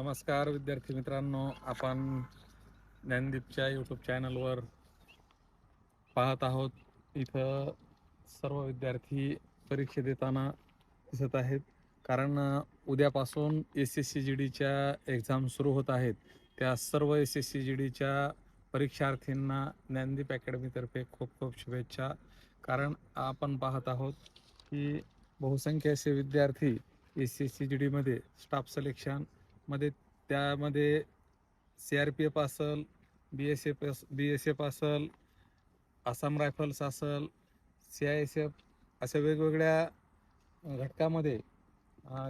नमस्कार विद्यार्थी मित्रांनो आपण ज्ञानदीपच्या यूट्यूब चॅनलवर पाहत आहोत. इथं सर्व विद्यार्थी परीक्षा देताना दिसत आहेत. कारण उद्यापासून एस एस सी जी डीच्या एक्झाम सुरू होत आहेत. त्या सर्व एस एस सी जी डीच्या परीक्षार्थींना ज्ञानदीप अकॅडमीतर्फे खूप खूप शुभेच्छा. कारण आपण पाहत आहोत की बहुसंख्य असे विद्यार्थी एस एस सी जी डीमध्ये स्टाफ सिलेक्शन मध्ये त्यामध्ये सी आर पी एफ असल B S F S B S F असल आसाम रायफल्स असल सी आय एस एफ अशा वेगवेगळ्या घटकामध्ये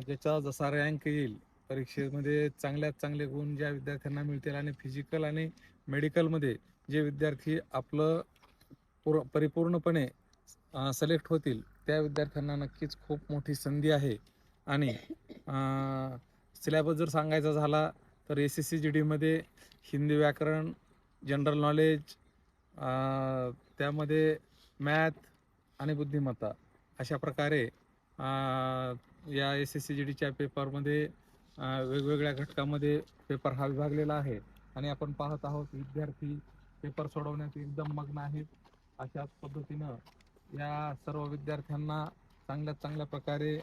ज्याचा जसा रँक येईल परीक्षेमध्ये चांगल्यात चांगले गुण ज्या विद्यार्थ्यांना मिळतील आणि फिजिकल आणि मेडिकलमध्ये जे विद्यार्थी आपलं पूर परिपूर्णपणे सिलेक्ट होतील त्या विद्यार्थ्यांना नक्कीच खूप मोठी संधी आहे. आणि सिलॅबस जर सांगायचा झाला तर एस एस सी जी डीमध्ये हिंदी व्याकरण जनरल नॉलेज त्यामध्ये मॅथ आणि बुद्धिमत्ता अशा प्रकारे या एस एस सी जी डीच्या पेपरमध्ये वेगवेगळ्या घटकामध्ये पेपर हा विभागलेला आहे. आणि आपण पाहत आहोत विद्यार्थी पेपर सोडवण्यात एकदम मग्न आहेत. अशाच पद्धतीनं या सर्व विद्यार्थ्यांना चांगल्या चांगल्या प्रकारे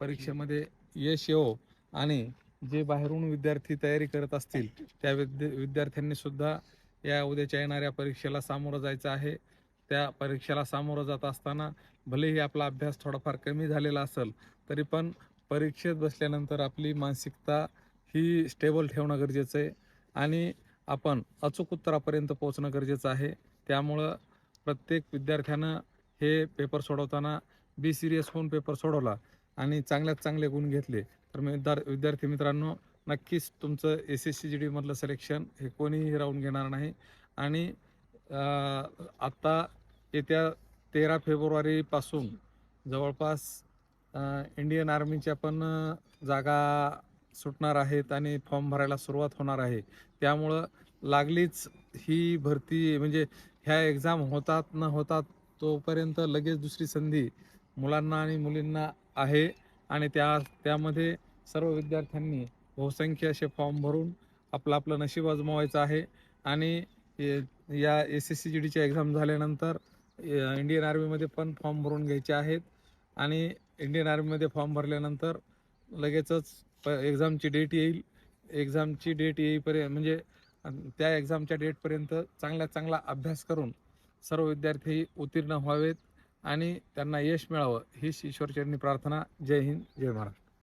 परीक्षेमध्ये यश येवो. आणि जे बाहेरून विद्यार्थी तयारी करत असतील त्या विद्यार्थ्यांनी सुद्धा या उद्याच्या येणाऱ्या परीक्षेला सामोरं जायचं आहे. त्या परीक्षेला सामोरं जात असताना भलेही आपला अभ्यास थोडाफार कमी झालेला असेल तरी पण परीक्षेत बसल्यानंतर आपली मानसिकता ही स्टेबल ठेवणं गरजेचं आहे. आणि आपण अचूक उत्तरापर्यंत पोहोचणं गरजेचं आहे. त्यामुळं प्रत्येक विद्यार्थ्यानं हे पेपर सोडवताना बी सिरियस होऊन पेपर सोडवला आणि चांगल्यात चांगले गुण घेतले तर मी विद्यार विद्यार्थी मित्रांनो नक्कीच तुमचं एस एस सी जी डीमधलं सिलेक्शन हे कोणीही राहून घेणार नाही. आणि आत्ता येत्या तेरा फेब्रुवारीपासून जवळपास इंडियन आर्मीच्या पण जागा सुटणार आहेत आणि फॉर्म भरायला सुरुवात होणार आहे. त्यामुळं लागलीच ही भरती म्हणजे ह्या एक्झाम होतात न होतात तोपर्यंत लगेच दुसरी संधी मुलांना आणि मुलींना आहे. आणि त्या त्यामध्ये सर्व विद्यार्थ्यांनी बहुसंख्य असे फॉर्म भरून आपलं आपलं नशीब आजमावायचं आहे. आणि ये- या एस एस सी जी डीच्या एक्झाम झाल्यानंतर इंडियन आर्मीमध्ये पण फॉर्म भरून घ्यायचे आहेत. आणि इंडियन आर्मीमध्ये फॉर्म भरल्यानंतर लगेचच प एक्झामची डेट येईल. एक्झामची डेट येईपर्यंत म्हणजे त्या एक्झामच्या डेटपर्यंत चांगल्यात चांगला अभ्यास करून सर्व विद्यार्थी उत्तीर्ण व्हावेत आणि त्यांना यश मिळावं हीच ईश्वरचरणी प्रार्थना. जय हिंद जय महाराष्ट्र